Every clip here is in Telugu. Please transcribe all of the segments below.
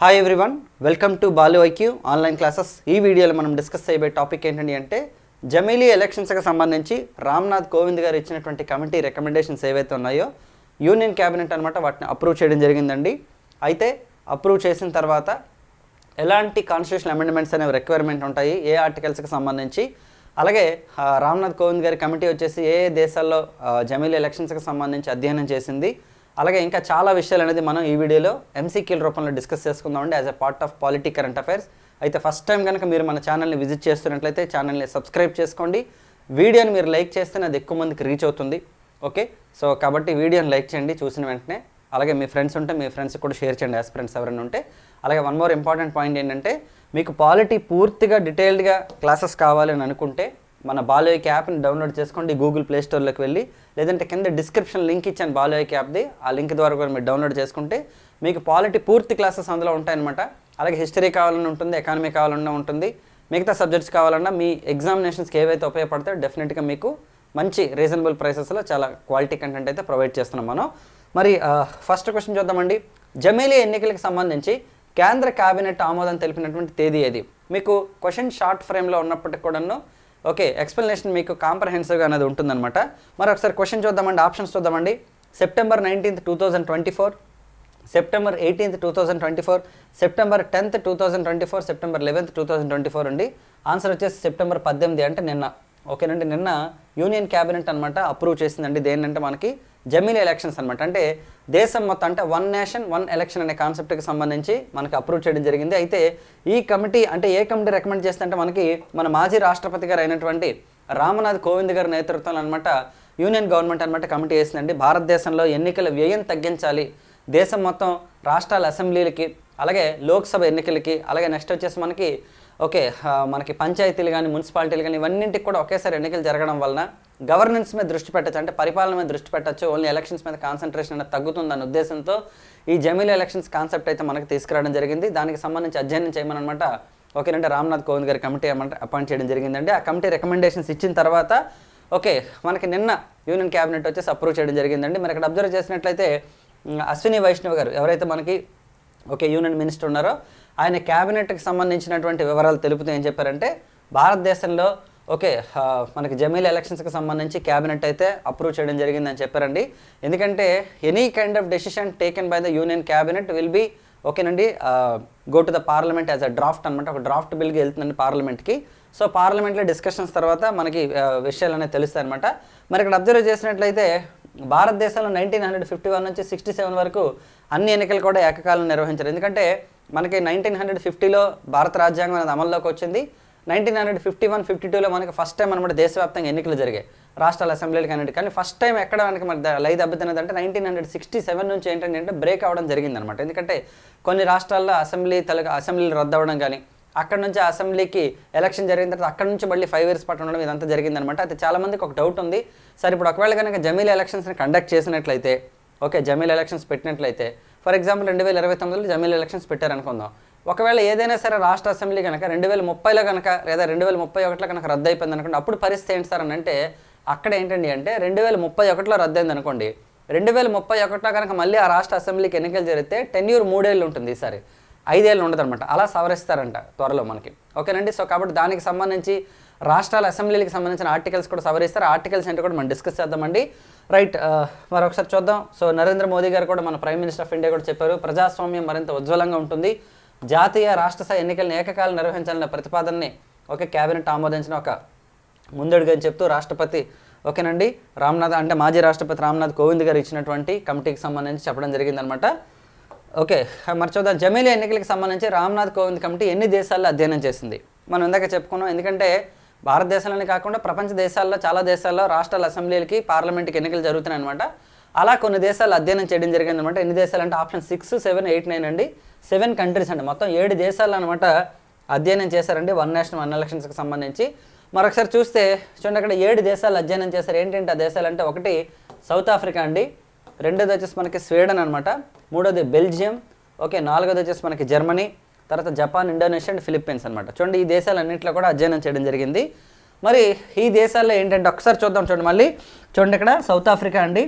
Hi everyone welcome to Balu IQ online classes ఈ వీడియోలో మనం డిస్కస్ చేయబోయే టాపిక్ ఏంటండి అంటే జమీలీ ఎలక్షన్స్కి సంబంధించి రామ్నాథ్ కోవింద్ గారు ఇచ్చినటువంటి కమిటీ రికమెండేషన్స్ ఏవైతే ఉన్నాయో యూనియన్ క్యాబినెట్ అనమాట వాటిని అప్రూవ్ చేయడం జరిగిందండి. అయితే అప్రూవ్ చేసిన తర్వాత ఎలాంటి కాన్స్టిట్యూషన్ అమెండ్మెంట్స్ అనేవి రిక్వైర్మెంట్ ఉంటాయి ఏ ఆర్టికల్స్కి సంబంధించి? అలాగే రామ్నాథ్ కోవింద్ గారి కమిటీ వచ్చేసి ఏ ఏ దేశాల్లో జమీలీ ఎలక్షన్స్కి సంబంధించి అధ్యయనం చేసింది? అలాగే ఇంకా చాలా విషయాలు అనేది మనం ఈ వీడియోలో ఎంసీక్యూల రూపంలో డిస్కస్ చేసుకుందామండి. As a part of polity current affairs అయితే ఫస్ట్ టైం కనుక మీరు మన ఛానల్ని విజిట్ చేస్తున్నట్లయితే ఛానల్ని సబ్స్క్రైబ్ చేసుకోండి. వీడియోని మీరు లైక్ చేస్తే అది ఎక్కువ మందికి రీచ్ అవుతుంది. ఓకే సో కాబట్టి వీడియోని లైక్ చేయండి. చూసిన వెంటనే. అలాగే మీ ఫ్రెండ్స్ ఉంటే మీ ఫ్రెండ్స్ కూడా షేర్ చేయండి. యాజ్ ఫ్రెండ్స్ ఎవరైనా ఉంటే. అలాగే వన్ మోర్ ఇంపార్టెంట్ పాయింట్ ఏంటంటే మీకు పాలిటీ పూర్తిగా డీటెయిల్డ్గా క్లాసెస్ కావాలని అనుకుంటే మన బాలోయిక్ యాప్ని డౌన్లోడ్ చేసుకోండి గూగుల్ ప్లే స్టోర్లోకి వెళ్ళి లేదంటే కింద డిస్క్రిప్షన్ లింక్ ఇచ్చాను బాలోయిక్ యాప్ది ఆ లింక్ ద్వారా కూడా మీరు డౌన్లోడ్ చేసుకుంటే మీకు పాలిటీ పూర్తి క్లాసెస్ అందులో ఉంటాయన్నమాట. అలాగే హిస్టరీ కావాలన్నా ఉంటుంది ఎకానమీ కావాలన్నా ఉంటుంది మిగతా సబ్జెక్ట్స్ కావాలన్నా మీ ఎగ్జామినేషన్స్కి ఏవైతే ఉపయోగపడతాయో డెఫినెట్గా మీకు మంచి రీజనబుల్ ప్రైసెస్లో చాలా క్వాలిటీ కంటెంట్ అయితే ప్రొవైడ్ చేస్తున్నాం మనం. మరి ఫస్ట్ క్వశ్చన్ చూద్దామండి. జమేలీ ఎన్నికలకు సంబంధించి కేంద్ర కేబినెట్ ఆమోదం తెలిపినటువంటి తేదీ ఏది? మీకు క్వశ్చన్ షార్ట్ ఫ్రేమ్లో ఉన్నప్పటికి కూడాను ఓకే ఎక్స్ప్లెనేషన్ మీకు కాంప్రహెన్సివ్గా అనేది ఉంటుందన్నమాట. మరి ఒకసారి క్వశ్చన్ చూద్దామండి ఆప్షన్స్ చూద్దామండి. September nineteenth two thousand twenty four September eighteenth two thousand twenty four September tenth two thousand twenty four September eleventh two thousand twenty four అండి. ఆన్సర్ వచ్చేసి సెప్టెంబర్ పద్దెనిమిది అంటే నిన్న. ఓకేనండి. నిన్న యూనియన్ క్యాబినెట్ అనమాట అప్రూవ్ చేసిందండి. దేనంటే మనకి జమీల్ ఎలక్షన్స్ అనమాట అంటే దేశం మొత్తం అంటే వన్ నేషన్ వన్ ఎలక్షన్ అనే కాన్సెప్ట్కి సంబంధించి మనకి అప్రూవ్ చేయడం జరిగింది. అయితే ఈ కమిటీ అంటే ఏ కమిటీ రికమెండ్ చేస్తుంటే మనకి మన మాజీ రాష్ట్రపతి గారు అయినటువంటి రామనాథ్ కోవింద్ గారి నేతృత్వంలో అనమాట యూనియన్ గవర్నమెంట్ అనమాట కమిటీ వేసిందండి. భారతదేశంలో ఎన్నికల వ్యయం తగ్గించాలి. దేశం మొత్తం రాష్ట్రాల అసెంబ్లీలకి అలాగే లోక్సభ ఎన్నికలకి అలాగే నెక్స్ట్ వచ్చేసి మనకి ఓకే మనకి పంచాయతీలు కానీ మున్సిపాలిటీలు కానీ ఇవన్నింటికి కూడా ఒకేసారి ఎన్నికలు జరగడం వలన గవర్నెన్స్ మీద దృష్టి పెట్టచ్చు అంటే పరిపాలన మీద దృష్టి పెట్టచ్చు ఓన్లీ ఎలక్షన్స్ మీద కాన్సన్ట్రేషన్ అనేది తగ్గుతుందన్న ఉద్దేశంతో ఈ జమీల్ ఎలక్షన్స్ కాన్సెప్ట్ అయితే మనకి తీసుకురావడం జరిగింది. దానికి సంబంధించి అధ్యయనం చేయమనమాట ఓకేనంటే రామ్నాథ్ కోవింద్ గారి కమిటీ అపాయింట్ చేయడం జరిగిందండి. ఆ కమిటీ రికమెండేషన్స్ ఇచ్చిన తర్వాత ఓకే మనకి నిన్న యూనియన్ క్యాబినెట్ వచ్చేసి అప్రూవ్ చేయడం జరిగిందండి. మరి ఇక్కడ అబ్జర్వ్ చేసినట్లయితే అశ్విని వైష్ణవ్ గారు ఎవరైతే మనకి ఓకే యూనియన్ మినిస్టర్ ఉన్నారో ఆయన క్యాబినెట్కి సంబంధించినటువంటి వివరాలు తెలుపుతూ ఏం చెప్పారంటే భారతదేశంలో ఓకే మనకి జమీల్ ఎలక్షన్స్కి సంబంధించి క్యాబినెట్ అయితే అప్రూవ్ చేయడం జరిగిందని చెప్పారండి. ఎందుకంటే any kind of decision taken by the union cabinet will be ఓకేనండి go to the parliament as a draft అనమాట ఒక డ్రాఫ్ట్ బిల్కి వెళ్తుందండి పార్లమెంట్కి సో పార్లమెంట్లో డిస్కషన్స్ తర్వాత మనకి విషయాలు అనేవి తెలుస్తాయి అనమాట మరి ఇక్కడ అబ్జర్వ్ చేసినట్లయితే భారతదేశంలో నైన్టీన్ హండ్రెడ్ ఫిఫ్టీ వన్ నుంచి సిక్స్టీ సెవెన్ వరకు అన్ని ఎన్నికలు కూడా ఏకకాలం నిర్వహించారు. ఎందుకంటే మనకి నైన్టీన్ హండ్రెడ్ ఫిఫ్టీలో భారత రాజ్యాంగం అనేది అమల్లోకి వచ్చింది. Nineteen hundred fifty one fifty టూలో మనకి ఫస్ట్ టైం అనమాట దేశవ్యాప్తంగా ఎన్నికలు జరిగాయి. రాష్ట్రాల అసెంబ్లీలకి అనేది కానీ ఫస్ట్ టైం ఎక్కడ మనకి మరి ద- లై దెబ్బతిన్నది అంటే నైన్టీన్ హండ్రెడ్ సిక్స్టీ సెవెన్ నుంచి ఏంటంటే అంటే బ్రేక్ అవ్వడం జరిగిందనమాట. ఎందుకంటే కొన్ని రాష్ట్రాల్లో అసెంబ్లీ తల అసెంబ్లీలు రద్దు అవ్వడం కానీ అక్కడ నుంచి అసెంబ్లీకి ఎలక్షన్ జరిగిన తర్వాత అక్కడ నుంచి మళ్ళీ ఫైవ్ ఇయర్స్ పాటు ఉండడం ఇదంతా జరిగిందనమాట. అయితే చాలామందికి ఒక డౌట్ ఉంది. సరే ఇప్పుడు ఒకవేళ కనుక జమీల్ ఎలక్షన్స్ని కండక్ట్ చేసినట్లయితే ఓకే జమీల్ ఎలక్షన్స్ పెట్టినట్లయితే ఫర్ ఎగ్జాంపుల్ రెండు వేల ఇరవై తొమ్మిదిలో జమీల్ ఎలక్షన్స్ పెట్టారనుకుందాం. ఒకవేళ ఏదైనా సరే రాష్ట్ర అసెంబ్లీ కనుక రెండు వేల ముప్పైలో కనుక లేదా రెండు వేల ముప్పై ఒకటిలో కనుక రద్దు అయిపోయింది అనుకోండి అప్పుడు పరిస్థితి ఏంటి సార్ అని అంటే అక్కడ ఏంటండి అంటే రెండు వేల ముప్పై ఒకటిలో రద్దయింది అనుకోండి రెండు వేల ముప్పై ఒకటిలో కనుక మళ్ళీ ఆ రాష్ట్ర అసెంబ్లీకి ఎన్నికలు జరిగితే టెన్యూర్ మూడేళ్ళు ఉంటుంది ఈసారి. ఐదేళ్ళు ఉండదన్నమాట. అలా సవరిస్తారంట త్వరలో మనకి. ఓకేనండి? సో కాబట్టి దానికి సంబంధించి రాష్ట్రాల అసెంబ్లీలకు సంబంధించిన ఆర్టికల్స్ కూడా సవరిస్తారు. ఆర్టికల్స్ ఏంటో కూడా మనం డిస్కస్ చేద్దామండి. రైట్ మరొకసారి చూద్దాం. సో నరేంద్ర మోదీ గారు కూడా మన ప్రైమ్ మినిస్టర్ ఆఫ్ ఇండియా కూడా చెప్పారు ప్రజాస్వామ్యం మరింత ఉజ్వలంగా ఉంటుంది. జాతీయ రాష్ట్ర స్థాయి ఎన్నికలను ఏకకాలం నిర్వహించాలన్న ప్రతిపాదనని ఒక కేబినెట్ ఆమోదించిన ఒక ముందడుగు అని చెప్తూ రాష్ట్రపతి ఓకేనండి రామ్నాథ్ అంటే మాజీ రాష్ట్రపతి రామ్నాథ్ కోవింద్ గారు ఇచ్చినటువంటి కమిటీకి సంబంధించి చెప్పడం జరిగిందనమాట ఓకే మరి చూద్దాం. జమీలి ఎన్నికలకు సంబంధించి రామ్నాథ్ కోవింద్ కమిటీ ఎన్ని దేశాల్లో అధ్యయనం చేసింది? మనం ఇందాక చెప్పుకున్నాం ఎందుకంటే భారతదేశంలోనే కాకుండా ప్రపంచ దేశాల్లో చాలా దేశాల్లో రాష్ట్రాల అసెంబ్లీలకి పార్లమెంట్కి ఎన్నికలు జరుగుతున్నాయి అనమాట అలా కొన్ని దేశాలు అధ్యయనం చేయడం జరిగింది అనమాట ఎన్ని దేశాలు అంటే option six seven eight nine అండి. సెవెన్ కంట్రీస్ అండి. మొత్తం ఏడు దేశాలు అనమాట అధ్యయనం చేశారండి వన్ నేషన్ వన్ ఎలక్షన్స్కి సంబంధించి. మరొకసారి చూస్తే చూడండి అక్కడ ఏడు దేశాలు అధ్యయనం చేశారు. ఏంటంటే ఆ దేశాలు అంటే ఒకటి సౌత్ ఆఫ్రికా అండి. రెండోది వచ్చేసి మనకి స్వీడన్ అనమాట మూడోది బెల్జియం. ఓకే నాలుగోది వచ్చేసి మనకి జర్మనీ. తర్వాత జపాన్ ఇండోనేషియా అండ్ ఫిలిప్పీన్స్ అనమాట చూడండి ఈ దేశాలన్నింటిలో కూడా అధ్యయనం చేయడం జరిగింది. మరి ఈ దేశాల్లో ఏంటంటే ఒకసారి చూద్దాం చూడండి మళ్ళీ. చూడండి ఇక్కడ సౌత్ ఆఫ్రికా అండి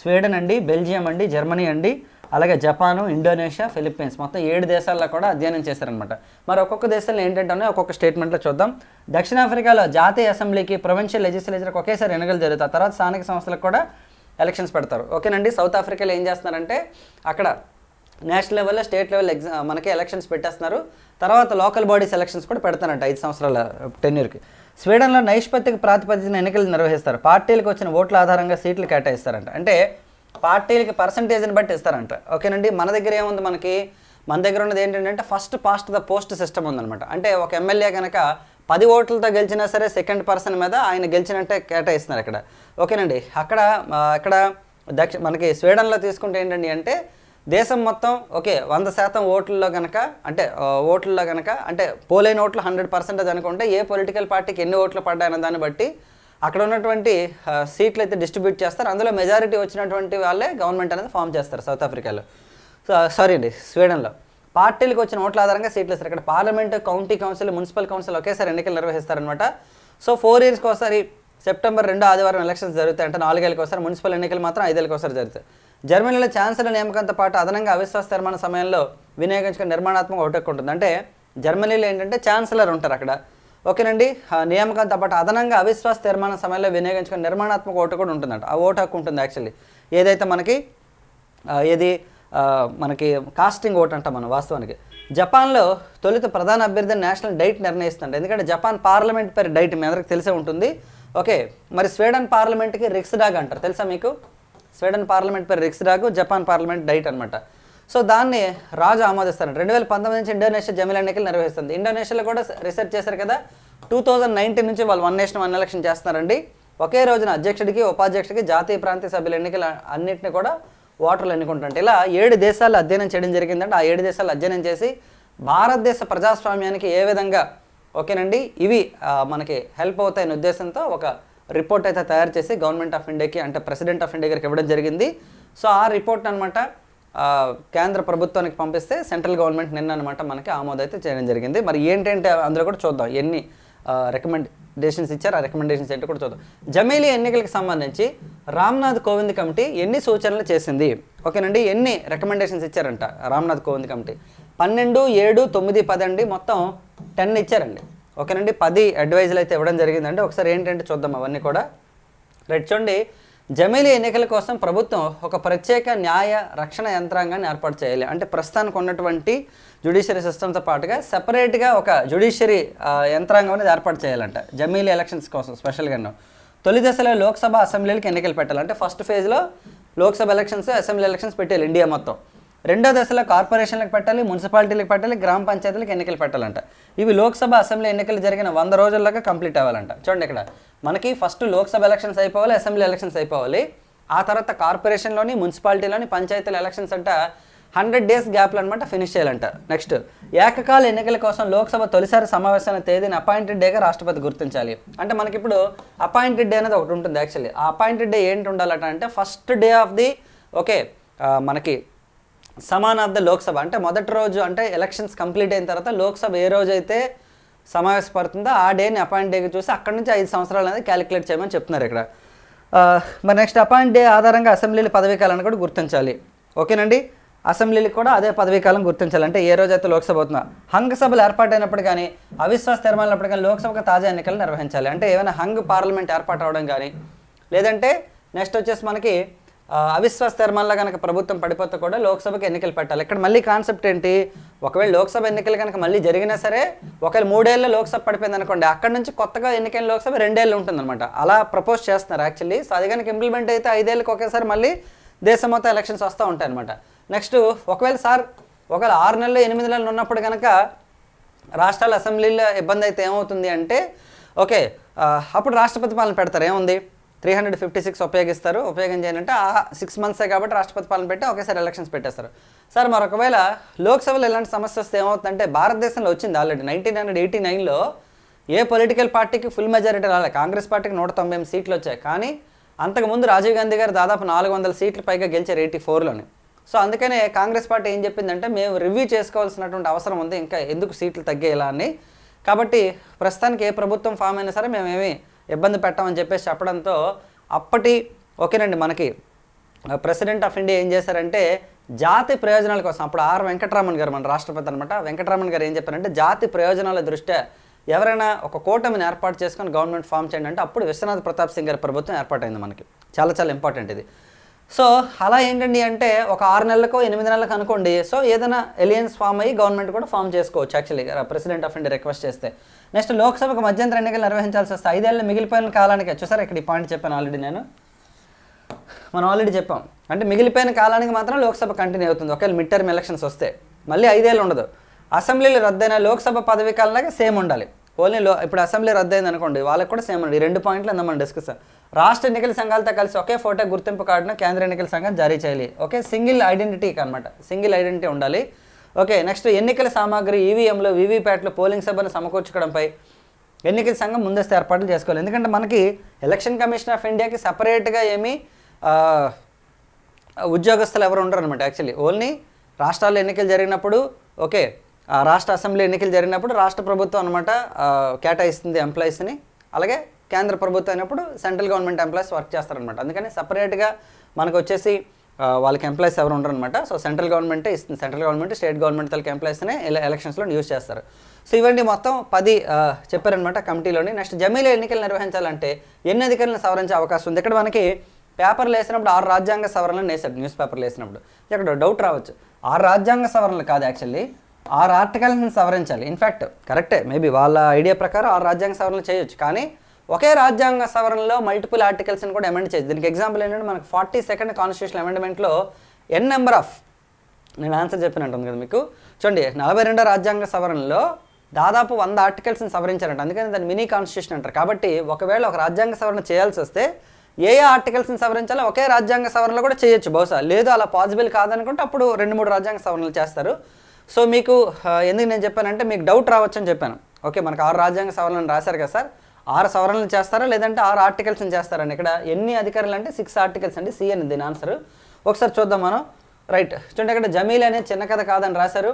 స్వీడన్ అండి బెల్జియం అండి జర్మనీ అండి అలాగే జపాను ఇండోనేషియా ఫిలిప్పీన్స్. మొత్తం ఏడు దేశాల్లో కూడా అధ్యయనం చేశారనమాట మరి ఒక్కొక్క దేశంలో ఏంటంటే ఒక్కొక్క స్టేట్మెంట్లో చూద్దాం. దక్షిణాఫ్రికాలో జాతీయ అసెంబ్లీకి ప్రొవిన్షియల్ లెజిస్లేచర్కి ఒకేసారి ఎన్నికలు జరుగుతాయి. తర్వాత స్థానిక సంస్థలకు కూడా ఎలక్షన్స్ పెడతారు. ఓకేనండి సౌత్ ఆఫ్రికాలో ఏం చేస్తున్నారంటే అక్కడ నేషనల్ లెవెల్లో స్టేట్ లెవెల్ ఎగ్జామ్ మనకి ఎలక్షన్స్ పెట్టేస్తున్నారు. తర్వాత లోకల్ బాడీస్ ఎలక్షన్స్ కూడా పెడతారంట ఐదు సంవత్సరాల టెన్యూర్కి. స్వీడన్లో నైష్పత్తికి ప్రాతిపదికన ఎన్నికలు నిర్వహిస్తారు. పార్టీలకు వచ్చిన ఓట్ల ఆధారంగా సీట్లు కేటాయిస్తారంట. అంటే పార్టీలకి పర్సంటేజ్ని బట్టి ఇస్తారంట. ఓకేనండి? మన దగ్గర ఏముంది మనకి? మన దగ్గర ఉన్నది ఏంటంటే first past the post system ఉందన్నమాట. అంటే ఒక ఎమ్మెల్యే కనుక పది ఓట్లతో గెలిచినా సరే సెకండ్ పర్సన్ మీద ఆయన గెలిచినట్టే కేటాయిస్తున్నారు ఇక్కడ. ఓకేనండి? అక్కడ అక్కడ దక్షి మనకి స్వీడన్లో తీసుకుంటే ఏంటండి అంటే దేశం మొత్తం ఓకే వంద శాతం ఓట్లలో కనుక అంటే ఓట్లలో కనుక అంటే పోలైన ఓట్లు హండ్రెడ్ పర్సెంటేజ్ అనుకుంటే ఏ పొలిటికల్ పార్టీకి ఎన్ని ఓట్లు పడ్డాయన్న దాన్ని బట్టి అక్కడ ఉన్నటువంటి సీట్లు అయితే డిస్ట్రిబ్యూట్ చేస్తారు. అందులో మెజారిటీ వచ్చినటువంటి వాళ్ళే గవర్నమెంట్ అనేది ఫామ్ చేస్తారు సౌత్ ఆఫ్రికాలో. సో సారీ అండి స్వీడన్లో. పార్టీలకు వచ్చిన ఓట్ల ఆధారంగా సీట్లు ఇస్తారు ఇక్కడ parliament county council municipal council ఒకేసారి ఎన్నికలు నిర్వహిస్తారనమాట సో ఫోర్ ఇయర్స్కి ఒకసారి సెప్టెంబర్ రెండు ఆదివారం ఎలక్షన్స్ జరుగుతాయి అంటే నాలుగేళ్ళకి ఒకసారి మున్సిపల్ ఎన్నికలు మాత్రం ఐదేళ్ళకి ఒకసారి జరుగుతాయి. జర్మనీలో ఛాన్సలర్ నియామకంతో పాటు అదనంగా అవిశ్వాస తీర్మాన సమయంలో వినియోగించుకునే నిర్మాణాత్మక ఓటు ఉంటుంది అంటే జర్మనీలో ఏంటంటే ఛాన్సలర్ ఉంటారు అక్కడ. ఓకేనండి? ఆ నియామకంతో పాటు అదనంగా అవిశ్వాస తీర్మానం సమయంలో వినియోగించుకునే నిర్మాణాత్మక ఓటు కూడా ఉంటుందంట. ఆ ఓటు హక్కు ఉంటుంది యాక్చువల్లీ ఏదైతే మనకి ఏది మనకి కాస్టింగ్ ఓట్ అంటాం మనం వాస్తవానికి. జపాన్లో తొలుత ప్రధాన అభ్యర్థి నేషనల్ డైట్ నిర్ణయిస్తుంది ఎందుకంటే జపాన్ పార్లమెంట్ పేరు డైట్ మీ అందరికి తెలిసే ఉంటుంది. ఓకే మరి స్వీడన్ పార్లమెంట్కి రిక్స్డాగ్ అంటారు. తెలుసా మీకు? స్వీడన్ పార్లమెంట్ పేరు రిక్స్డాగ్ జపాన్ పార్లమెంట్ డైట్ అనమాట సో దాన్ని రాజు ఆమోదిస్తారు రెండు వేల పంతొమ్మిది నుంచి ఇండోనేషియా జమిల ఎన్నికలు నిర్వహిస్తుంది. ఇండోనేషియాలో కూడా రీసెర్చ్ చేశారు కదా? టూ థౌజండ్ నైన్టీన్ నుంచి వాళ్ళు వన్ నేషన్ వన్ ఎలక్షన్ చేస్తున్నారండి. ఒకే రోజున అధ్యక్షుడికి ఉపాధ్యక్షుడికి జాతీయ ప్రాంతీయ సభ్యుల ఎన్నికలు అన్నింటిని కూడా ఓటర్లు ఎన్నుకుంటుంటే ఇలా ఏడు దేశాలు అధ్యయనం చేయడం జరిగిందంటే. ఆ ఏడు దేశాలు అధ్యయనం చేసి భారతదేశ ప్రజాస్వామ్యానికి ఏ విధంగా ఓకేనండి? ఇవి మనకి హెల్ప్ అవుతాయనే ఉద్దేశంతో ఒక రిపోర్ట్ అయితే తయారు చేసి గవర్నమెంట్ ఆఫ్ ఇండియాకి అంటే ప్రెసిడెంట్ ఆఫ్ ఇండియా గారికి ఇవ్వడం జరిగింది. సో ఆ రిపోర్ట్ అనమాట కేంద్ర ప్రభుత్వానికి పంపిస్తే సెంట్రల్ గవర్నమెంట్ నిన్న అనమాట మనకి ఆమోదం అయితే చేయడం జరిగింది. మరి ఏంటంటే అందులో కూడా చూద్దాం ఎన్ని రికమెండేషన్స్ ఇచ్చారు ఆ రికమెండేషన్స్ ఏంటో కూడా చూద్దాం. జమీలి ఎన్నికలకు సంబంధించి రామ్నాథ్ కోవింద్ కమిటీ ఎన్ని సూచనలు చేసింది? ఓకేనండి ఎన్ని రికమెండేషన్స్ ఇచ్చారంట రామ్నాథ్ కోవింద్ కమిటీ? పన్నెండు ఏడు తొమ్మిది పది అండి మొత్తం టెన్ ఇచ్చారండి. ఓకేనండి పది అడ్వైజులు అయితే ఇవ్వడం జరిగిందండి. ఒకసారి ఏంటంటే చూద్దాం అవన్నీ కూడా. రైట్ చూడండి. జమీలీ ఎన్నికల కోసం ప్రభుత్వం ఒక ప్రత్యేక న్యాయ రక్షణ యంత్రాంగాన్ని ఏర్పాటు చేయాలి. అంటే ప్రస్తుతానికి ఉన్నటువంటి జ్యుడిషియరీ సిస్టమ్తో పాటుగా సెపరేట్గా ఒక జ్యుడిషియరీ యంత్రాంగం అనేది ఏర్పాటు చేయాలంట. జమీలీ ఎలక్షన్స్ కోసం స్పెషల్గా తొలి దశలో లోక్సభ అసెంబ్లీలకు ఎన్నికలు పెట్టాలి అంటే ఫస్ట్ ఫేజ్లో లోక్సభ ఎలక్షన్స్ అసెంబ్లీ ఎలక్షన్స్ పెట్టాలి ఇండియా మొత్తం. రెండో దశలో కార్పొరేషన్లకు పెట్టాలి మున్సిపాలిటీలకు పెట్టాలి గ్రామ పంచాయతీలకు ఎన్నికలు పెట్టాలంట. ఇవి లోక్సభ అసెంబ్లీ ఎన్నికలు జరిగిన వంద రోజుల్లోగా కంప్లీట్ అవ్వాలంట. చూడండి ఇక్కడ. మనకి ఫస్ట్ లోక్సభ ఎలక్షన్స్ అయిపోవాలి అసెంబ్లీ ఎలక్షన్స్ అయిపోవాలి. ఆ తర్వాత కార్పొరేషన్లోని మున్సిపాలిటీలోని పంచాయతీల ఎలక్షన్స్ అంట హండ్రెడ్ డేస్ గ్యాప్లు అనమాట ఫినిష్ చేయాలంట. నెక్స్ట్ ఏకకాల ఎన్నికల కోసం లోక్సభ తొలిసారి సమావేశాల తేదీని అపాయింటెడ్ డేగా రాష్ట్రపతి గుర్తించాలి. అంటే మనకి ఇప్పుడు అపాయింటెడ్ డే అనేది ఒకటి ఉంటుంది యాక్చువల్లీ. ఆ అపాయింటెడ్ డే ఏంటి ఉండాలట అంటే first day of the okay మనకి సమాన్ ఆఫ్ ద లోక్సభ. అంటే మొదటి రోజు అంటే ఎలక్షన్స్ కంప్లీట్ అయిన తర్వాత లోక్సభ ఏ రోజు అయితే సమావేశపడుతుందో ఆ డేని అపాయింట్ డేకి చూసి అక్కడి నుంచి ఐదు సంవత్సరాలు అనేది క్యాలిక్యులేట్ చేయమని చెప్తున్నారు ఇక్కడ. మరి నెక్స్ట్ అపాయింట్ డే ఆధారంగా అసెంబ్లీల పదవీకాలాన్ని కూడా గుర్తించాలి. ఓకేనండి? అసెంబ్లీలకు కూడా అదే పదవీకాలం గుర్తించాలి. అంటే ఏ రోజైతే లోక్సభ అవుతుందో. హంగ్ సభలు ఏర్పాటైనప్పుడు కానీ అవిశ్వాస తీర్మానప్పుడు కానీ లోక్సభకు తాజా ఎన్నికలు నిర్వహించాలి. అంటే ఏమైనా హంగ్ పార్లమెంట్ ఏర్పాటు అవడం కానీ లేదంటే నెక్స్ట్ వచ్చేసి మనకి అవిశ్వాస తీర్మానంలో కనుక ప్రభుత్వం పడిపోతే కూడా లోక్సభకి ఎన్నికలు పెట్టాలి. ఇక్కడ మళ్ళీ కాన్సెప్ట్ ఏంటి? ఒకవేళ లోక్సభ ఎన్నికలు కనుక మళ్ళీ జరిగినా సరే ఒకవేళ మూడేళ్ళు లోక్సభ పడిపోయింది అనుకోండి అక్కడ నుంచి కొత్తగా ఎన్నికైన లోక్సభ రెండేళ్ళు ఉంటుందన్నమాట. అలా ప్రపోజ్ చేస్తున్నారు యాక్చువల్లీ సో అది కనుక ఇంప్లిమెంట్ అయితే ఐదేళ్ళకి ఒకేసారి మళ్ళీ దేశం మొత్తం ఎలక్షన్స్ వస్తూ ఉంటాయి అనమాట నెక్స్ట్ ఒకవేళ సార్ ఒకవేళ ఆరు నెలలు ఎనిమిది నెలలు ఉన్నప్పుడు కనుక రాష్ట్రాల అసెంబ్లీలో ఇబ్బంది అయితే ఏమవుతుంది అంటే ఓకే అప్పుడు రాష్ట్రపతి పాలన పెడతారు. ఏముంది? త్రీ హండ్రెడ్ ఫిఫ్టీ సిక్స్ ఉపయోగిస్తారు. ఉపయోగం చేయాలంటే ఆ సిక్స్ మంత్సే కాబట్టి రాష్ట్రపతి పాలన పెట్టి ఒకేసారి ఎలక్షన్స్ పెట్టేస్తారు. సార్ మరొకవేళ లోక్సభలో ఇలాంటి సమస్య వస్తే ఏమవుతుందంటే భారతదేశంలో వచ్చింది ఆల్రెడీ నైన్టీన్ హండ్రెడ్ ఎయిటీ నైన్లో ఏ పొలిటికల్ పార్టీకి ఫుల్ మెజారిటీ రాలేదు కాంగ్రెస్ పార్టీకి నూట తొంభై ఎనిమిది సీట్లు వచ్చాయి. కానీ అంతకుముందు రాజీవ్ గాంధీ గారు దాదాపు నాలుగు వందల సీట్లు పైగా గెలిచారు ఎయిటీ ఫోర్లోని సో అందుకనే కాంగ్రెస్ పార్టీ ఏం చెప్పిందంటే మేము రివ్యూ చేసుకోవాల్సినటువంటి అవసరం ఉంది. ఇంకా ఎందుకు సీట్లు తగ్గేలా అని. కాబట్టి ప్రస్తుతానికి ఏ ప్రభుత్వం ఫామ్ అయినా సరే మేమేమి ఇబ్బంది పెట్టామని చెప్పేసి చెప్పడంతో అప్పటి ఓకేనండి మనకి ప్రెసిడెంట్ ఆఫ్ ఇండియా ఏం చేశారంటే జాతి ప్రయోజనాల కోసం అప్పుడు ఆర్ వెంకటరామన్ గారు మన రాష్ట్రపతి అనమాట వెంకటరామన్ గారు ఏం చెప్పారంటే జాతి ప్రయోజనాల దృష్ట్యా ఎవరైనా ఒక కూటమిని ఏర్పాటు చేసుకొని గవర్నమెంట్ ఫామ్ చేయండి అంటే అప్పుడు విశ్వనాథ్ ప్రతాప్ సింగ్ గారి ప్రభుత్వం ఏర్పాటైంది మనకి. చాలా చాలా ఇంపార్టెంట్ ఇది. సో అలా ఏంటండి అంటే ఒక ఆరు నెలలకు ఎనిమిది నెలలకు అనుకోండి సో ఏదైనా ఎలియన్స్ ఫామ్ అయ్యి గవర్నమెంట్ కూడా ఫామ్ చేసుకోవచ్చు actually president of India request చేస్తే. నెక్స్ట్ లోక్సభకు మధ్యంతర ఎన్నికలు నిర్వహించాల్సి వస్తే ఐదేళ్ళు మిగిలిపోయిన కాలానికి. చూసారా ఇక్కడ ఈ పాయింట్ చెప్పాను ఆల్రెడీ నేను. మనం ఆల్రెడీ చెప్పాం. అంటే మిగిలిపోయిన కాలానికి మాత్రం లోక్సభ కంటిన్యూ అవుతుంది. ఒకవేళ మిడ్ టర్మ్ ఎలక్షన్స్ వస్తే. మళ్ళీ ఐదేళ్ళు ఉండదు. అసెంబ్లీలు రద్దయిన లోక్సభ పదవి కాలంలాగా సేమ్ ఉండాలి. ఓన్లీ లో ఇప్పుడు అసెంబ్లీ రద్దయింది అనుకోండి వాళ్ళకి కూడా సేమ్ ఉండాలి. ఈ రెండు పాయింట్లు అందా మనం డిస్కస్ రాష్ట్ర ఎన్నికల సంఘాలతో కలిసి ఒకే ఫోటో గుర్తింపు కార్డును కేంద్ర ఎన్నికల సంఘం జారీ చేయాలి. ఓకే సింగిల్ ఐడెంటిటీ అనమాట సింగిల్ ఐడెంటిటీ ఉండాలి. ఓకే నెక్స్ట్ ఎన్నికల సామాగ్రి ఈవీఎంలు వీవీప్యాట్లు పోలింగ్ సభను సమకూర్చుకోవడంపై ఎన్నికల సంఘం ముందస్తు ఏర్పాట్లు చేసుకోవాలి. ఎందుకంటే మనకి ఎలక్షన్ కమిషన్ ఆఫ్ ఇండియాకి సపరేట్గా ఏమీ ఉద్యోగస్తులు ఎవరు ఉండరు అనమాట యాక్చువల్లీ. ఓన్లీ రాష్ట్రాల్లో ఎన్నికలు జరిగినప్పుడు ఓకే రాష్ట్ర అసెంబ్లీ ఎన్నికలు జరిగినప్పుడు రాష్ట్ర ప్రభుత్వం అనమాట కేటాయిస్తుంది ఎంప్లాయీస్ని. అలాగే కేంద్ర ప్రభుత్వం అయినప్పుడు సెంట్రల్ గవర్నమెంట్ ఎంప్లాయీస్ వర్క్ చేస్తారనమాట అందుకని సపరేట్గా మనకు వచ్చేసి వాళ్ళకి ఎంప్లాయీస్ ఎవరు ఉండరు అనమాట సో సెంట్రల్ గవర్నమెంటే ఇస్తుంది. సెంట్రల్ గవర్నమెంట్ స్టేట్ గవర్నమెంట్ తలకి ఎంప్లాయీస్నే ఎలక్షన్స్లో యూజ్ చేస్తారు. సో ఇవన్నీ మొత్తం పది చెప్పారనమాట కమిటీలోని. నెక్స్ట్ జమీల ఎన్నికలు నిర్వహించాలంటే ఎన్ని అధికారులను సవరించే అవకాశం ఉంది? ఇక్కడ మనకి పేపర్లు వేసినప్పుడు ఆరు రాజ్యాంగ సవరణలు వేసాడు న్యూస్ పేపర్లు వేసినప్పుడు. ఇక్కడ డౌట్ రావచ్చు. ఆరు రాజ్యాంగ సవరణలు కాదు యాక్చువల్లీ ఆరు ఆర్టికల్స్ని సవరించాలి. ఇన్ఫ్యాక్ట్ కరెక్టే మేబీ వాళ్ళ ఐడియా ప్రకారం ఆరు రాజ్యాంగ సవరణలు చేయొచ్చు. కానీ ఒకే రాజ్యాంగ సవరణలో మల్టిపుల్ ఆర్టికల్స్ని కూడా అమెండ్ చేయొచ్చు దీనికి ఎగ్జాంపుల్ ఏంటంటే మనకు ఫార్టీ సెకండ్ కాన్స్టిట్యూషన్ అమెండ్మెంట్లో ఎన్ నెంబర్ ఆఫ్ నేను ఆన్సర్ చెప్పినట్టుంది కదా మీకు? చూడండి నలభై రెండో రాజ్యాంగ సవరణలో దాదాపు వంద ఆర్టికల్స్ని సవరించారంట. అందుకని దాన్ని మినీ కాన్స్టిట్యూషన్ అంటారు. కాబట్టి ఒకవేళ ఒక రాజ్యాంగ సవరణ చేయాల్సి వస్తే ఏ ఏ ఆర్టికల్స్ని సవరించాలో ఒకే రాజ్యాంగ సవరణలో కూడా చేయొచ్చు. బహుశా లేదు అలా పాసిబుల్ కాదనుకుంటే అప్పుడు రెండు మూడు రాజ్యాంగ సవరణలు చేస్తారు. సో మీకు ఎందుకు నేను చెప్పానంటే మీకు డౌట్ రావచ్చు అని చెప్పాను. ఓకే మనకు ఆరు రాజ్యాంగ సవరణలు రాశారు కదా సార్. ఆరు సవరణలు చేస్తారా లేదంటే ఆరు ఆర్టికల్స్ని చేస్తారని ఇక్కడ ఎన్ని అధికారులు అంటే సిక్స్ ఆర్టికల్స్ అండి సి అని దీని ఆన్సర్. ఒకసారి చూద్దాం మనం. రైట్. చూడండి ఇక్కడ జమీల్ అనేది చిన్న కథ కాదని రాశారు.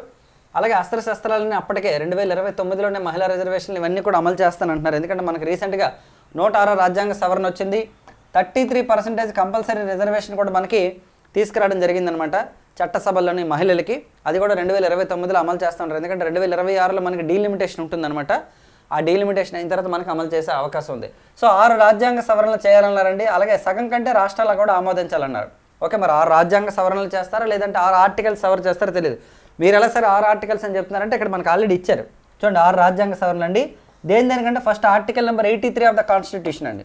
అలాగే అస్త్రశస్త్రాలని అప్పటికే రెండు వేల ఇరవై తొమ్మిదిలోనే మహిళా రిజర్వేషన్లు ఇవన్నీ కూడా అమలు చేస్తానంటున్నారు. ఎందుకంటే మనకు రీసెంట్గా నూట ఆరో రాజ్యాంగ సవరణ వచ్చింది. Thirty three percentage compulsory reservation కూడా మనకి తీసుకురావడం జరిగిందనమాట చట్టసభల్లోని మహిళలకి. అది కూడా రెండు వేల ఇరవై తొమ్మిదిలో అమలు చేస్తున్నారు ఎందుకంటే రెండు వేల ఇరవై ఆరులో మనకి డీలిమిటేషన్ ఉంటుందన్నమాట ఆ డీలిమిటేషన్ అయిన తర్వాత మనకు అమలు చేసే అవకాశం ఉంది. సో ఆరు రాజ్యాంగ సవరణలు చేయాలన్నారండి. అలాగే సగం కంటే రాష్ట్రాలు కూడా ఆమోదించాలన్నారు. ఓకే మరి ఆరు రాజ్యాంగ సవరణలు చేస్తారా? లేదంటే ఆరు ఆర్టికల్స్ సవర్ చేస్తారో తెలియదు మీరు ఎలా సరే ఆరు ఆర్టికల్స్ అని చెప్తున్నారంటే ఇక్కడ మనకు ఆల్రెడీ ఇచ్చారు. చూడండి ఆరు రాజ్యాంగ సవరణలు అండి. దేని దేనికంటే first article number eighty three of the constitution అండి.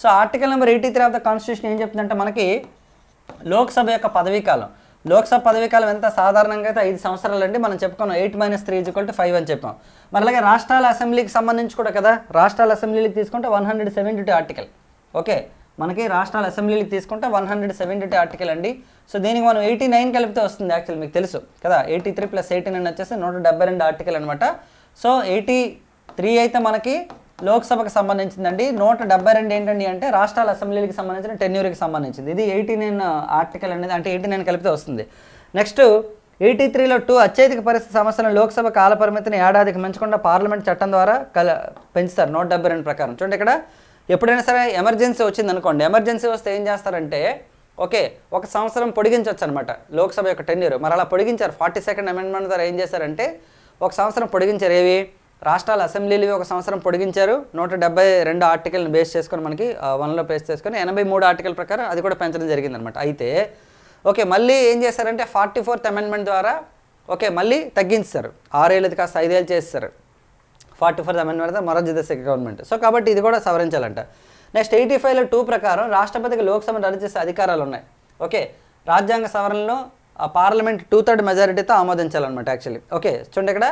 So article number eighty three of the constitution ఏం చెప్తుందంటే మనకి లోక్సభ యొక్క పదవీ కాలం. లోక్సభ పదవీ కాలం ఎంత సాధారణంగా అయితే ఐదు సంవత్సరాలు అండి మనం చెప్పుకున్నాం eight minus three equal to five అని చెప్పాం. మరి అలాగే రాష్ట్రాల అసెంబ్లీకి సంబంధించి కూడా కదా రాష్ట్రాల అసెంబ్లీకి తీసుకుంటే one hundred seventy two article okay మనకి రాష్ట్రాల అసెంబ్లీలకు తీసుకుంటే one hundred seventy two article అండి. సో దీనికి మనం ఎయిటీ నైన్ కలిపితే వస్తుంది యాక్చువల్ మీకు తెలుసు కదా eighty three plus eighty nine వచ్చేసి నూట డెబ్బై రెండు ఆర్టికల్ అనమాట సో ఎయిటీ త్రీ అయితే మనకి లోక్సభకు సంబంధించిందండి. నూట డెబ్బై రెండు ఏంటండి అంటే రాష్ట్రాల అసెంబ్లీకి సంబంధించిన టెన్యూర్కి సంబంధించింది. ఇది ఎయిటీ నైన్ ఆర్టికల్ అనేది అంటే ఎయిటీ నైన్ కలిపితే వస్తుంది. నెక్స్ట్ ఎయిటీ త్రీలో టూ అత్యధిక పరిస్థితి సమస్యలను లోక్సభ కాలపరిమితిని ఏడాదికి మించకుండా పార్లమెంట్ చట్టం ద్వారా కల పెంచుతారు నూట డెబ్బై రెండు ప్రకారం. చూడండి ఇక్కడ ఎప్పుడైనా సరే ఎమర్జెన్సీ వచ్చింది అనుకోండి ఎమర్జెన్సీ వస్తే ఏం చేస్తారంటే ఓకే ఒక సంవత్సరం పొడిగించవచ్చు అనమాట లోక్సభ యొక్క టెన్యూర్. మరి అలా పొడిగించారు. ఫార్టీ సెకండ్ అమెండ్మెంట్ ద్వారా ఏం చేశారంటే ఒక సంవత్సరం పొడిగించారు. ఏవి? రాష్ట్రాల అసెంబ్లీలు ఒక సంవత్సరం పొడిగించారు. నూట డెబ్బై రెండు ఆర్టికల్ని బేస్ చేసుకొని మనకి వన్లో బేస్ చేసుకొని ఎనభై మూడు ఆర్టికల్ ప్రకారం అది కూడా పెంచడం జరిగిందనమాట అయితే ఓకే మళ్ళీ ఏం చేశారంటే ఫార్టీ ఫోర్త్ అమెండ్మెంట్ ద్వారా ఓకే మళ్ళీ తగ్గించారు. ఆరేళ్ళది కాస్త ఐదేళ్ళు చేస్తారు ఫార్టీ ఫోర్త్ అమెండ్మెంట్ ద్వారా మొరార్జీ గవర్నమెంట్. సో కాబట్టి ఇది కూడా సవరించాలంట. నెక్స్ట్ ఎయిటీ ఫైవ్లో టూ ప్రకారం రాష్ట్రపతికి లోక్సభ రద్దు చేసే అధికారాలు ఉన్నాయి. ఓకే రాజ్యాంగ సవరణలో పార్లమెంట్ టూ థర్డ్ మెజారిటీతో ఆమోదించాలన్నమాట యాక్చువల్లీ. ఓకే చూడండి ఇక్కడ.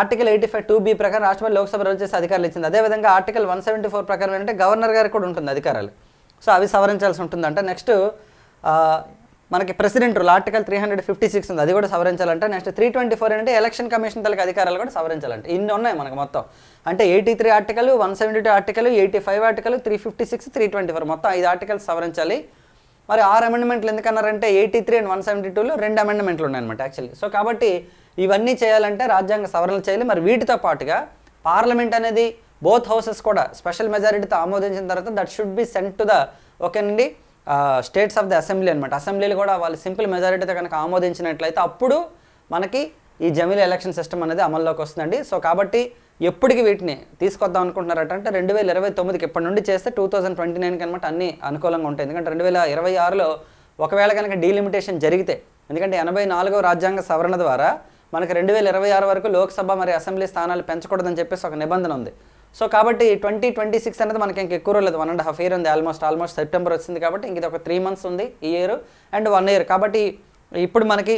Article eighty five two B ప్రకారం రాష్ట్రపతి లోక్సభ రద్దు చేసే అధికారులు ఇచ్చింది. అదేవిధంగా ఆర్టికల్ వన్ సెవెంటీ ఫోర్ ప్రకారం ఏంటంటే గవర్నర్ గారికి కూడా ఉంటుంది అధికారాలు. సో అవి సవరించాల్సి ఉంటుందంట. నెక్స్ట్ మనకి president rule article three hundred fifty six ఉంది. అది కూడా సవరించాలంటే. నెక్స్ట్ త్రీ ట్వంటీ ఫోర్ అంటే ఎలక్షన్ కమిషన్ తలకి అధికారాలు కూడా సవరించాలంటే. ఇన్ని ఉన్నాయి మనకు మొత్తం. అంటే eighty three article one seventy two article eighty five article three fifty six three twenty four మొత్తం ఐదు ఆర్టికల్స్ సవరించాలి. మరి ఆరు అమెండ్మెంట్లు ఎందుకన్నారంటే eighty three and one seventy టూలో రెండు అమెండ్మెంట్లు ఉన్నాయన్నమాట యాక్చువల్లీ సో కాబట్టి ఇవన్నీ చేయాలంటే రాజ్యాంగ సవరణలు చేయాలి. మరి వీటితో పాటుగా పార్లమెంట్ అనేది బోత్ హౌసెస్ కూడా స్పెషల్ మెజారిటీతో ఆమోదించిన తర్వాత that should be sent to the ఓకేనండి స్టేట్స్ ఆఫ్ ది అసెంబ్లీ అనమాట అసెంబ్లీలు కూడా వాళ్ళు సింపుల్ మెజారిటీతో కనుక ఆమోదించినట్లయితే అప్పుడు మనకి ఈ జమీల్ ఎలక్షన్ సిస్టమ్ అనేది అమల్లోకి వస్తుందండి. సో కాబట్టి ఎప్పటికి వీటిని తీసుకొద్దాం అనుకుంటున్నారట అంటే రెండు వేల ఇరవై తొమ్మిదికి ఇప్పటి నుండి చేస్తే టూ థౌసండ్ ట్వంటీ నైన్కి అనమాట అన్ని అనుకూలంగా ఉంటాయి. ఎందుకంటే రెండు వేల ఇరవై ఆరులో ఒకవేళ కనుక డీలిమిటేషన్ జరిగితే ఎందుకంటే ఎనభై నాలుగవ రాజ్యాంగ సవరణ ద్వారా మనకి రెండు వేల ఇరవై ఆరు వరకు లోక్సభ మరి అసెంబ్లీ స్థానాలు పెంచకూడదని చెప్పేసి ఒక నిబంధన ఉంది. సో కాబట్టి ట్వంటీ ట్వంటీ సిక్స్ అనేది మనకి ఇంక ఎక్కువ లేదు. వన్ అండ్ హాఫ్ ఇయర్ ఉంది. ఆల్మోస్ట్ ఆల్మోస్ట్ సెప్టెంబర్ వచ్చింది కాబట్టి ఇంక ఇది ఒక త్రీ మంత్స్ ఉంది ఈ ఇయర్ అండ్ వన్ ఇయర్ కాబట్టి ఇప్పుడు మనకి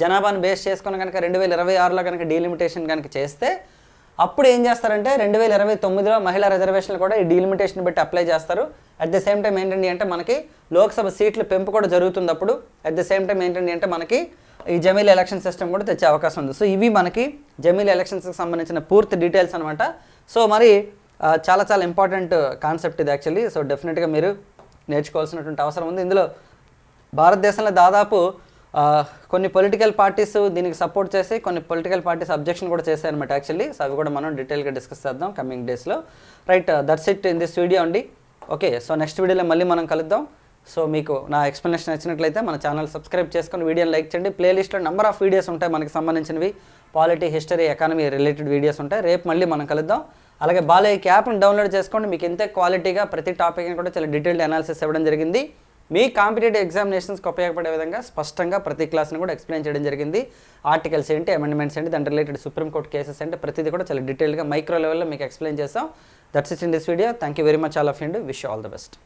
జనాభాను బేస్ చేసుకుని కనుక రెండు వేల ఇరవై ఆరులో కనుక డీలిమిటేషన్ కనుక చేస్తే అప్పుడు ఏం చేస్తారంటే రెండు వేల ఇరవై తొమ్మిదిలో మహిళా రిజర్వేషన్లు కూడా ఈ డీలిమిటేషన్ బట్టి అప్లై చేస్తారు. అట్ ద సేమ్ టైం ఏంటండి అంటే మనకి లోక్సభ సీట్లు పెంపు కూడా జరుగుతుంది అప్పుడు అట్ ద సేమ్ టైం ఏంటండి అంటే మనకి ఈ జమీల్ ఎలక్షన్ సిస్టమ్ కూడా తెచ్చే అవకాశం ఉంది. సో ఇవి మనకి జమీల్ ఎలక్షన్స్కి సంబంధించిన పూర్తి డీటెయిల్స్ అనమాట సో మరి చాలా చాలా ఇంపార్టెంట్ కాన్సెప్ట్ ఇది యాక్చువల్లీ. సో డెఫినెట్గా మీరు నేర్చుకోవాల్సినటువంటి అవసరం ఉంది. ఇందులో భారతదేశంలో దాదాపు కొన్ని పొలిటికల్ పార్టీస్ దీనికి సపోర్ట్ చేసి కొన్ని పొలిటికల్ పార్టీస్ అబ్జెక్షన్ కూడా చేశాయన్నమాట యాక్చువల్లీ. సో అవి కూడా మనం డీటెయిల్గా డిస్కస్ చేద్దాం కమింగ్ డేస్లో. Right that's it in this video అండి. ఓకే సో నెక్స్ట్ వీడియోలో మళ్ళీ మనం కలుద్దాం. సో మీకు నా ఎక్స్ప్లెనేషన్ నచ్చినట్లయితే మన ఛానల్ సబ్స్క్రైబ్ చేసుకొని వీడియోని లైక్ చేయండి. ప్లేలిస్ట్లో నెంబర్ ఆఫ్ వీడియోస్ ఉంటాయి మనకి సంబంధించినవి. Polity history economy related videos ఉంటాయి. రేపు మళ్ళీ మనం కలుద్దాం. అలాగే బాలయ్య యాప్ని డౌన్లోడ్ చేసుకోండి. మీకు ఇంతే క్వాలిటీగా ప్రతి టాపిక్ని కూడా చాలా డీటెయిల్డ్ అనాలిసిస్ ఇవ్వడం జరిగింది. మీ కాంపిటేటివ్ ఎగ్జామినేషన్స్కి ఉపయోగపడే విధంగా స్పష్టంగా ప్రతి క్లాస్ని కూడా ఎక్స్ప్లెయిన్ చేయడం జరిగింది. ఆర్టికల్స్ ఏంటి అమెండ్మెంట్స్ ఏంటి దాని రిలేటెడ్ సుప్రీంకోర్టు కేసెస్ ఏంటి ప్రతిదీ కూడా చాలా డీటెయిల్గా మైక్రో లెవెల్లో మీకు ఎక్స్ప్లెయిన్ చేస్తాం. That's it in this video thank you very much all of and wish all the best